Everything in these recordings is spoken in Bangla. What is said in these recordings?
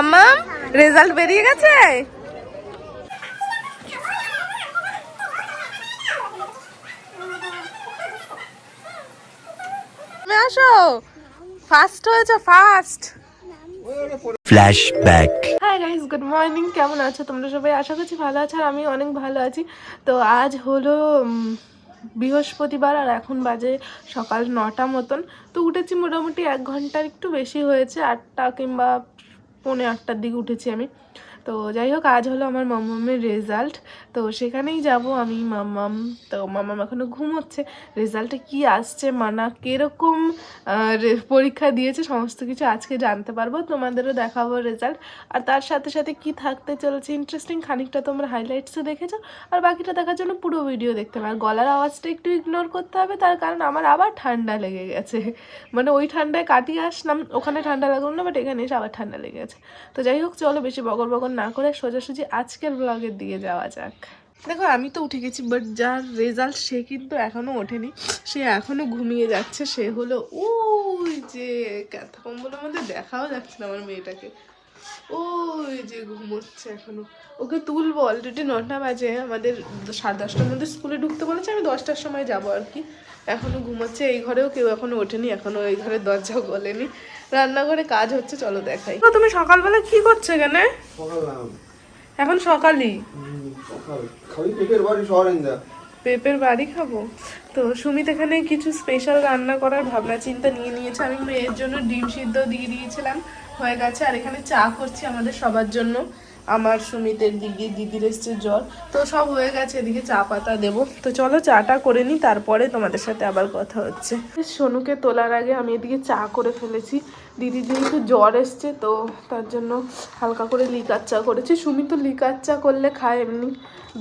মাম্মাম রেজাল্ট বেরিয়ে গেছে? তুমি আসো। ফার্স্ট হয়েছে first Flashback. Hi guys good morning কেমন আছো? তোমরা সবাই আশা করছি ভালো আছো আর আমি অনেক ভালো আছি। তো আজ হলো বৃহস্পতিবার আর এখন বাজে সকাল নটা মতন। তো উঠেছি মোটামুটি এক ঘণ্টার একটু বেশি হয়েছে আটটা কিংবা পৌনে আটটার দিকে উঠেছি আমি। তো যাই হোক আজ হলো আমার মামামের রেজাল্ট তো সেখানেই যাব আমি মামাম তো মামাম এখনও ঘুমোচ্ছে। রেজাল্টে কি আসছে, মানা কীরকম পরীক্ষা দিয়েছে, সমস্ত কিছু আজকে জানতে পারব। তোমাদেরও দেখাবো রেজাল্ট আর তার সাথে সাথে কি থাকতে চলেছে ইন্টারেস্টিং খানিকটা তোমরা হাইলাইটসও দেখেছ। আর বাকিটা দেখার জন্য পুরো ভিডিও দেখতে হবে আর গলার আওয়াজটা একটু ইগনোর করতে হবে, তার কারণ আমার আবার ঠান্ডা লেগে গেছে। মানে ওই ঠান্ডায় কাটিয়ে আসলাম, ওখানে ঠান্ডা লাগল না বাট এখানে এসে আবার ঠান্ডা লেগে গেছে। তো যাই হোক চলো বেশি বগর বগর না করে সোজাসুজি আজকের ব্লগের দিকে যাওয়া যাক। দেখো, আমি তো উঠে গেছি বাট যার রেজাল্ট সে কিন্তু এখনও ওঠেনি। সে এখনও ঘুমিয়ে যাচ্ছে, সে হলো, ওই যে কম্বলের মধ্যে দেখাও যাচ্ছে না আমার মেয়েটাকে। ওই যে ঘুমোচ্ছে এখনও। ওকে তুলবো অলরেডি নটা বাজে। আমাদের সাড়ে দশটার মধ্যে স্কুলে ঢুকতে বলেছে আমি দশটার সময় যাব আর কি। এখনও ঘুমোচ্ছে এই ঘরেও কেউ এখনও ওঠেনি এখনও এই ঘরের দরজাও গলেনি রান্নাঘরে কাজ হচ্ছে চলো দেখাই। তো তুমি সকালবেলা কি করছ এখানে? এখন সকালই? পেঁপের বাড়ি খাব? তো সুমিত এখানে কিছু স্পেশাল রান্না করার ভাবনা, চিন্তা নিয়ে নিয়েছে। আমি মেয়ের জন্য ডিম সিদ্ধ দিয়ে দিয়েছিলাম, হয়ে গেছে। আর এখানে চা করছি আমাদের সবার জন্য। আমার সুমিতের দিদি দিদির এসছে জ্বর। তো সব হয়ে গেছে, এদিকে চা পাতা দেবো। তো চলো চাটা করে নিই তারপরে তোমাদের সাথে আবার কথা হচ্ছে। সোনুকে তোলার আগে আমি এদিকে চা করে ফেলেছি। দিদি যেহেতু জ্বর এসছে, তো তার জন্য হালকা করে লিকার চা করেছি। সুমি তো লিকার চা করলে খায় এমনি,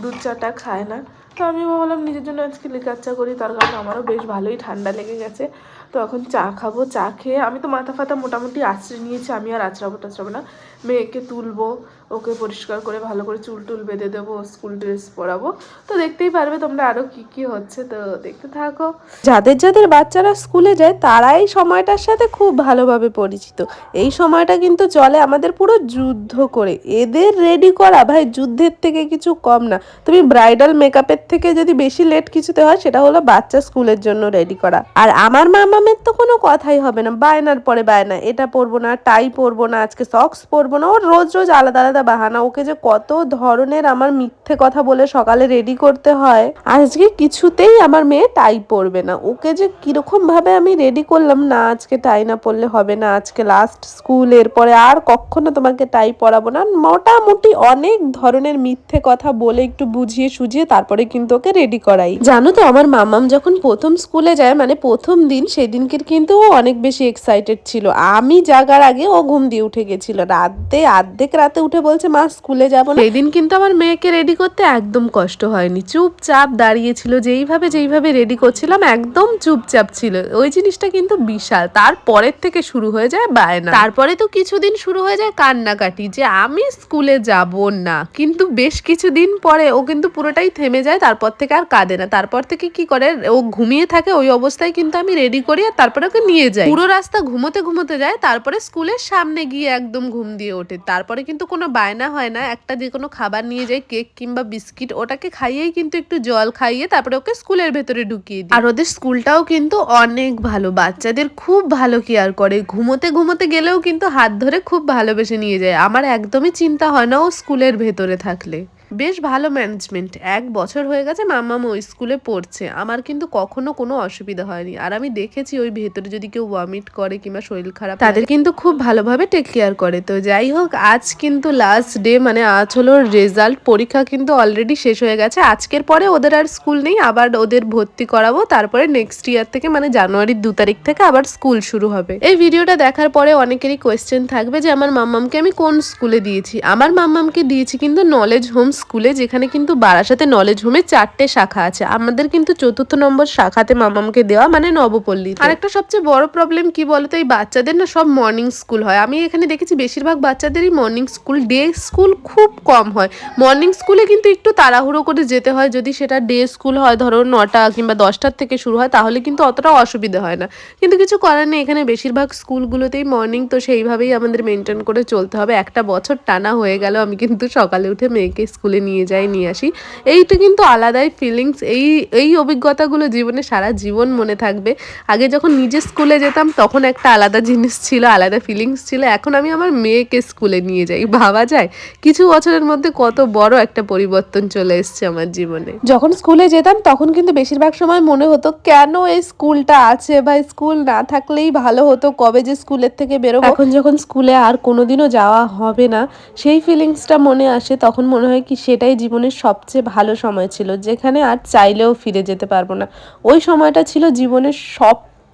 দুধ চাটা খায় না। তো আমি ভাবলাম নিজের জন্য আজকে লিকার করি, তার কারণে আমারও বেশ ভালোই ঠান্ডা লেগে গেছে। তো এখন চা খাব, চা খেয়ে আমি তো মাথা ফাতা মোটামুটি আছড়ে নিয়েছি, আমি আর আছড়াবো টাচড়াবো না। মেয়েকে তুলবো ওকে পরিষ্কার করে ভালো করে চুল টুল বেঁধে দেবো, স্কুল ড্রেস পরাবো। তো দেখতেই পারবে তোমরা আরও কি কি হচ্ছে, তো দেখতে থাকো। যাদের যাদের বাচ্চারা স্কুলে যায়, তারাই সময়টার সাথে খুব ভালোভাবে পরিচিত। এই সময়টা কিন্তু চলে আমাদের পুরো যুদ্ধ করে। এদের রেডি করা, ভাই, যুদ্ধের থেকে কিছু কম না। তুমি ব্রাইডাল মেকআপের থেকে যদি বেশি লেট কিছুতে হয়, সেটা হলো বাচ্চা স্কুলের জন্য রেডি করা। আর আমার মামামের তো কোনো কথাই হবে না। বায়নার পরে বায়না, এটা পরবো না টাই পরবো না, আজকে সক্স পরবো না ওর রোজ রোজ আলাদা আলাদা বাহানা, ওকে যে কত ধরনের আমার মিথ্যে কথা বলে সকালে রেডি করতে হয়, আজকে কিছুতেই আমার মেয়ে টাই পরবে না। ওকে যে কীরকম ভাবে আমি রেডি করলাম, না, আজকে টাই না পরলে হবে না, আজকে লাস্ট স্কুল এরপরে আর কখনো তোমাকে টাই পরাবো না। মোটামুটি অনেক ধরনের মিথ্যে কথা বলে একটু বুঝিয়ে সুঝিয়ে তারপরে কিন্তু ওকে রেডি করাই। জানো তো, আমার মামাম যখন প্রথম স্কুলে যায় মানে প্রথম দিন, সেদিনকে কিন্তু ও অনেক বেশি এক্সাইটেড ছিল। আমি জাগার আগে ও ঘুম দিয়ে উঠে গেছিল। রাতে অর্ধেক রাতে উঠে বলছে, মা, স্কুলে যাব না। সেদিন কিন্তু আমার মেয়েকে রেডি করতে একদম কষ্ট হয়নি। চুপচাপ দাঁড়িয়েছিল, যেইভাবে যেইভাবে রেডি করছিলাম, একদম চুপচাপ ছিল। ওই জিনিসটা কিন্তু বিশাল। তারপরের থেকে শুরু হয়ে যায় বায়না। তারপরে তো কিছুদিন শুরু হয়ে যায় কান্নাকাটি, যে আমি স্কুলে যাব না। কিন্তু বেশ কিছুদিন পরে ও কিন্তু পুরোটাই থেমে যায়, তারপর থেকে আর কাঁদে না। তারপর থেকে কি করে, ও ঘুমিয়ে থাকে, ওই অবস্থায় কিন্তু আমি রেডি করি আর তারপরে ওকে নিয়ে যাই। পুরো রাস্তা ঘুমোতে ঘুমোতে যায়, তারপরে স্কুলের সামনে গিয়ে একদম ঘুম দিয়ে ওঠে। তারপরে কিন্তু কোনো বায়না হয় না, একটা যে কোনো খাবার নিয়ে যায় কেক কিংবা বিস্কিট, ওটাকে খাইয়েই কিন্তু একটু জল খাইয়ে তারপরে ওকে স্কুলের ভেতরে ঢুকিয়ে দিই। আর ওদের স্কুলটাও কিন্তু অনেক ভালো, বাচ্চাদের খুব ভালো কেয়ার করে। ঘুমোতে ঘুমোতে গেলেও কিন্তু হাত ধরে খুব ভালোবেসে নিয়ে যায়। আমার একদমই চিন্তা হয় না ও স্কুলের ভেতরে থাকলে। বেশ ভালো ম্যানেজমেন্ট এক বছর হয়ে গেছে মাম্মাম ওই স্কুলে পড়ছে। আমার কিন্তু কখনো কোনো অসুবিধা হয়নি। আর আমি দেখেছি ওই ভেতরে যদি কেউ ওয়ামিট করে কিংবা শরীর খারাপ তাদের কিন্তু খুব ভালোভাবে টেক কেয়ার করে। তো যাই হোক, আজ কিন্তু লাস্ট ডে মানে আজ হলো রেজাল্ট পরীক্ষা কিন্তু অলরেডি শেষ হয়ে গেছে। আজকের পরে ওদের আর স্কুল নেই। আবার ওদের ভর্তি করাবো। তারপরে নেক্সট ইয়ার থেকে মানে জানুয়ারির দু তারিখ থেকে আবার স্কুল শুরু হবে। এই ভিডিওটা দেখার পরে অনেকেরই কোয়েশ্চেন থাকবে যে আমার মাম্মামকে আমি কোন স্কুলে দিয়েছি? আমার মাম্মামকে দিয়েছি কিন্তু নলেজ হোম স্কুলে, যেখানে কিন্তু বারাসাতে নলেজ হোমে চারটে শাখা আছে। আমাদের কিন্তু চতুর্থ নম্বর শাখাতে মামামকে দেওয়া মানে নবপল্লী আর একটা সবচেয়ে বড় প্রবলেম কি বলতো, এই বাচ্চাদের না সব মর্নিং স্কুল হয়। আমি এখানে দেখেছি বেশিরভাগ বাচ্চাদেরই মর্নিং স্কুল ডে স্কুল খুব কম হয়। মর্নিং স্কুলে কিন্তু একটু তাড়াহুড়ো করে যেতে হয়। যদি সেটা ডে স্কুল হয়, ধরো নটা কিংবা দশটার থেকে শুরু হয়, তাহলে কিন্তু অতটা অসুবিধা হয় না। কিন্তু কিছু করার নেই, এখানে বেশিরভাগ স্কুলগুলোতেই মর্নিং তো সেইভাবেই আমাদের মেনটেন করে চলতে হবে। একটা বছর টানা হয়ে গেল, আমি কিন্তু সকালে উঠে মেয়েকে স্কুলে নিয়ে যাই, নিয়ে আসি। এইটা কিন্তু আলাদাই ফিলিংস এই এই অভিজ্ঞতাগুলো জীবনে সারা জীবন মনে থাকবে। আগে যখন নিজে স্কুলে যেতাম, তখন একটা আলাদা জিনিস ছিল, আলাদা ফিলিংস ছিল। এখন আমি আমার মেয়েকে স্কুলে নিয়ে যাই। ভাবা যায়, কিছু বছরের মধ্যে কত বড় একটা পরিবর্তন চলে এসছে আমার জীবনে। যখন স্কুলে যেতাম, তখন কিন্তু বেশিরভাগ সময় মনে হতো, কেন এই স্কুলটা আছে বা স্কুল না থাকলেই ভালো হতো? কবে যে স্কুলের থেকে বেরোবো? এখন যখন স্কুলে আর কোনোদিনও যাওয়া হবে না, সেই ফিলিংসটা মনে আসে। তখন মনে হয়, কি সেটাই জীবনের সবচেয়ে ভালো সময় ছিল, যেখানে আর চাইলেও ফিরে যেতে পারব না। ওই সময়টা ছিল জীবনের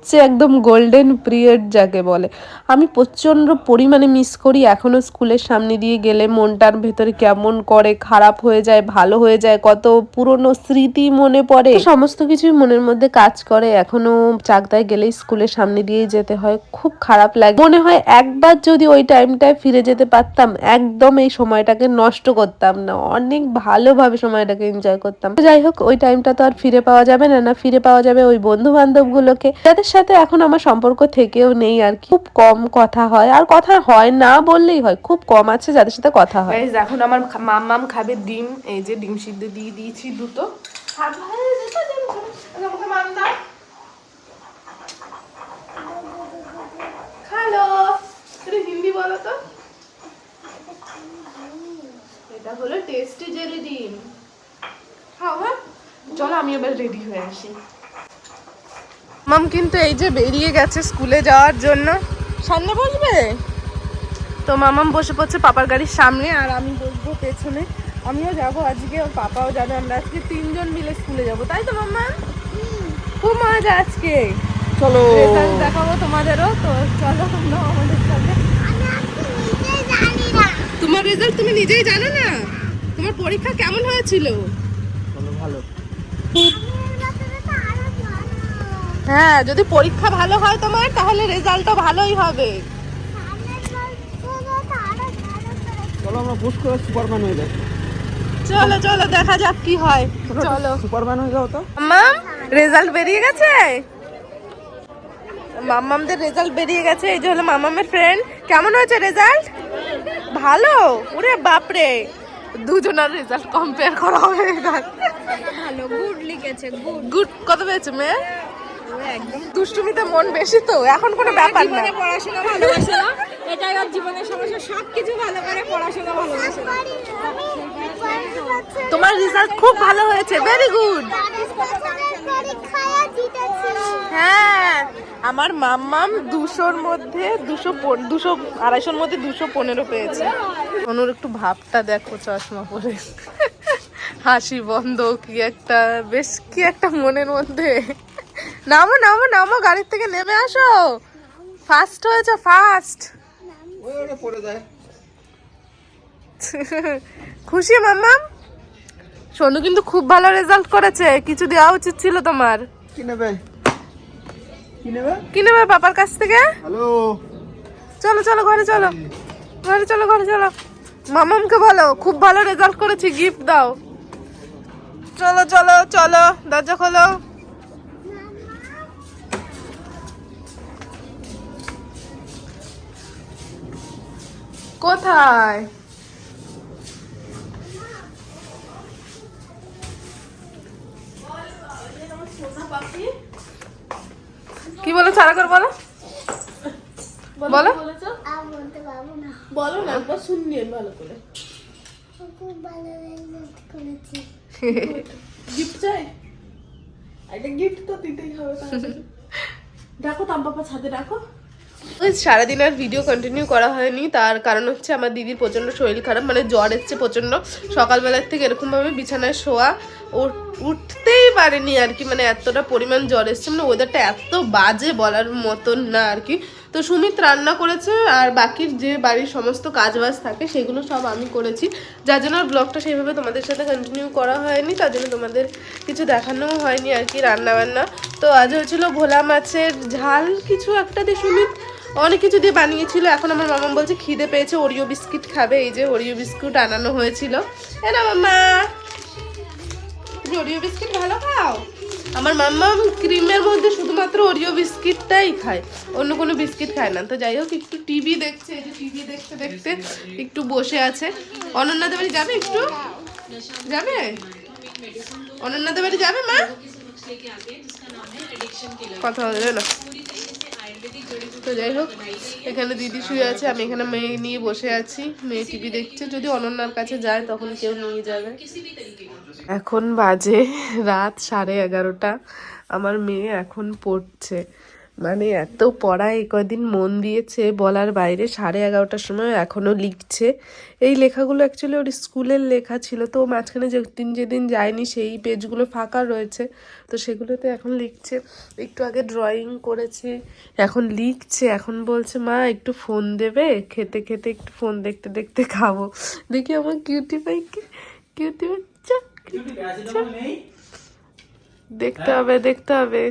সবচেয়ে একদম গোল্ডেন পিরিয়ড যাকে বলে। আমি প্রচণ্ড পরিমাণে মিস করি এখনও স্কুলের সামনে দিয়ে গেলে মনটার ভেতরে কেমন করে খারাপ হয়ে যায়, ভালো হয়ে যায়, কত পুরনো স্মৃতি মনে পড়ে। সমস্ত কিছুই মনের মধ্যে কাজ করে, এখনও চাকদায় গেলেই স্কুলের সামনে দিয়েই যেতে হয়, খুব খারাপ লাগে। মনে হয় একবার যদি ওই টাইমটায় ফিরে যেতে পারতাম, একদম এই সময়টাকে নষ্ট করতাম না, অনেক ভালোভাবে সময়টাকে এনজয় করতাম। যাই হোক, ওই টাইমটা তো আর ফিরে পাওয়া যাবে না না ফিরে পাওয়া যাবে ওই বন্ধু বান্ধব গুলোকে যাদের সাথে এখন আমার সম্পর্ক থেকেও নেই আর কি। খুব কম কথা হয়। আর কথা হয় না বললেই হয় খুব কম আছে যাদের সাথে কথা হয়। এখন আমার মাম্মাম খাবে ডিম এই যে ডিম সিদ্ধ দিয়ে দিয়েছি দুটো। মাম। হ্যালো হিন্দি বলো তো। এটা হলো টেস্টি জেলি ডিম। খাও হ্যাঁ? চলো আমি এবার রেডি হয়ে আসি। মাম কিন্তু এই যে বেরিয়ে গেছে স্কুলে যাওয়ার জন্য। সামনে বসবে? তো মামাম বসে পড়ছে পাপার গাড়ির সামনে আর আমি বসবো পেছনে। আমিও যাব আজকে ওর পাপাও যাবে আমরা আজকে তিনজন মিলে স্কুলে যাব। তাই তো মাম্মা? খুব মজা আজকে। চলো। রেজাল্ট দেখাবো তোমাদেরও তো চলো তোমরাও আমাদের সাথে। তোমার রেজাল্ট তুমি নিজেই জানো না? তোমার পরীক্ষা কেমন হয়েছিল? ভালো। হ্যাঁ যদি পরীক্ষা ভালো হয় তোমার তাহলে রেজাল্টও ভালোই হবে। চলো আমরা পুশ করে সুপারম্যান হয়ে যাই। চলো চলো দেখা যাক কি হয়। চলো। সুপারম্যান হয়ে যাও তো। মাম্মাম রেজাল্ট বেরিয়ে গেছে? মাম্মামদের রেজাল্ট বেরিয়ে গেছে এই যে হলো মাম্মামের ফ্রেন্ড কেমন হয়েছে রেজাল্ট? ভালো? ওরে বাপরে! দুজনের রেজাল্ট কম্পেয়ার করা হবে ভালো গুড লিখেছে গুড গুড কত পেয়েছে মেয়ে? দুষ্টুমিতে মন বেশি তো এখন কোনো ব্যাপার না। পড়াশোনা ভালোবাসে না এটাই ওর জীবনের সমস্যা সব কিছু ভালো করে পড়াশোনা ভালোবাসে তোমার রেজাল্ট খুব ভালো হয়েছে ভেরি গুড হ্যাঁ আমার মাম্মাম দুশোর মধ্যে দুশো দুশো আড়াইশোর মধ্যে দুশো পনেরো পেয়েছে। অনুর একটু ভাবটা দেখো চশমা পরে। হাসি বন্ধ কি একটা বেশ কি একটা মনের মধ্যে। নামো নামো নামো গাড়ির থেকে নেমে আসো। ফার্স্ট হয়েছে পড়ে খুশি মাম্মাম? সোনু কিন্তু খুব ভালো রেজাল্ট করেছে। কিছু দেওয়া উচিত ছিল তোমার। কি নেবে? কি নেবে? কি নেবে পাপার কাছ থেকে? হ্যালো। চলো চলো ঘরে চলো। ঘরে চলো ঘরে চলো। মামামকে বলো খুব ভালো রেজাল্ট করেছি গিফট দাও। চলো চলো চলো দরজা খোলো। কোথায়? কি বলো ছাড়া করে বলো। বলো বলো। না। একবার শুননি ভালো করে। গিফট চাই? একটা গিফট তো দিতেই হবে দেখো তাম বাবা ছাদে রাখো সারাদিন আর ভিডিও কন্টিনিউ করা হয়নি। তার কারণ হচ্ছে আমার দিদির প্রচণ্ড শরীর খারাপ মানে জ্বর এসছে প্রচণ্ড। সকালবেলার থেকে এরকমভাবে বিছানায় শোয়া ওঠ- উঠতেই পারেনি আর কি মানে এতটা পরিমাণ জ্বর এসছে মানে ওয়েদারটা এত বাজে বলার মতন না আর কি। তো সুমিত রান্না করেছে আর বাকির যে বাড়ির সমস্ত কাজবাজ থাকে সেগুলো সব আমি করেছি। যার জন্য ব্লগটা সেইভাবে তোমাদের সাথে কন্টিনিউ করা হয়নি, তার জন্য তোমাদের কিছু দেখানোও হয়নি আর কি রান্না বান্না তো আজ হয়েছিল ভোলা মাছের ঝাল, কিছু একটা দিয়ে সুমিত। অনেক কিছু দিয়ে বানিয়েছিল। এখন আমার মামা বলছে, খিদে পেয়েছে ওরিও বিস্কিট খাবে। এই যে ওরিও বিস্কুট আনানো হয়েছিল। এ না মামা তুমি ওরিও বিস্কিট ভালো খাও? আমার মাম্মা ক্রিমের মধ্যে শুধুমাত্র ওরিও বিস্কিটটাই খায়। অন্য কোনো বিস্কিট খায় না। তো যাই হোক, একটু টিভি দেখছে, এই যে টিভি দেখতে দেখতে একটু বসে আছে। অনন্যাদের বাড়ি যাবে একটু? যাবে? অনন্যাদের বাড়ি যাবে মা? কথা হবে না। তো যাই হোক, এখানে দিদি শুয়ে আছে, আমি এখানে মেয়ে নিয়ে বসে আছি। মেয়ে টিভি দেখছে, যদি অনন্যার কাছে যায়, তখন কেউ নিয়ে যাবে। এখন বাজে রাত সাড়ে এগারোটা। আমার মেয়ে এখন পড়ছে। মানে এত পড়ায় কদিন মন দিয়েছে বলার বাইরে সাড়ে এগারোটার সময় এখনও লিখছে। এই লেখাগুলো অ্যাকচুয়ালি ওর স্কুলের লেখা ছিল তো ও মাঝখানে যেদিন যেদিন যায়নি সেই পেজগুলো ফাঁকা রয়েছে তো সেগুলোতে এখন লিখছে। একটু আগে ড্রয়িং করেছে এখন লিখছে এখন বলছে মা একটু ফোন দেবে? খেতে খেতে একটু ফোন দেখতে দেখতে খাব। দেখি আমার কিউটি পাইকে কিউটি বাচ্চা দেখতে হবে দেখতে হবে।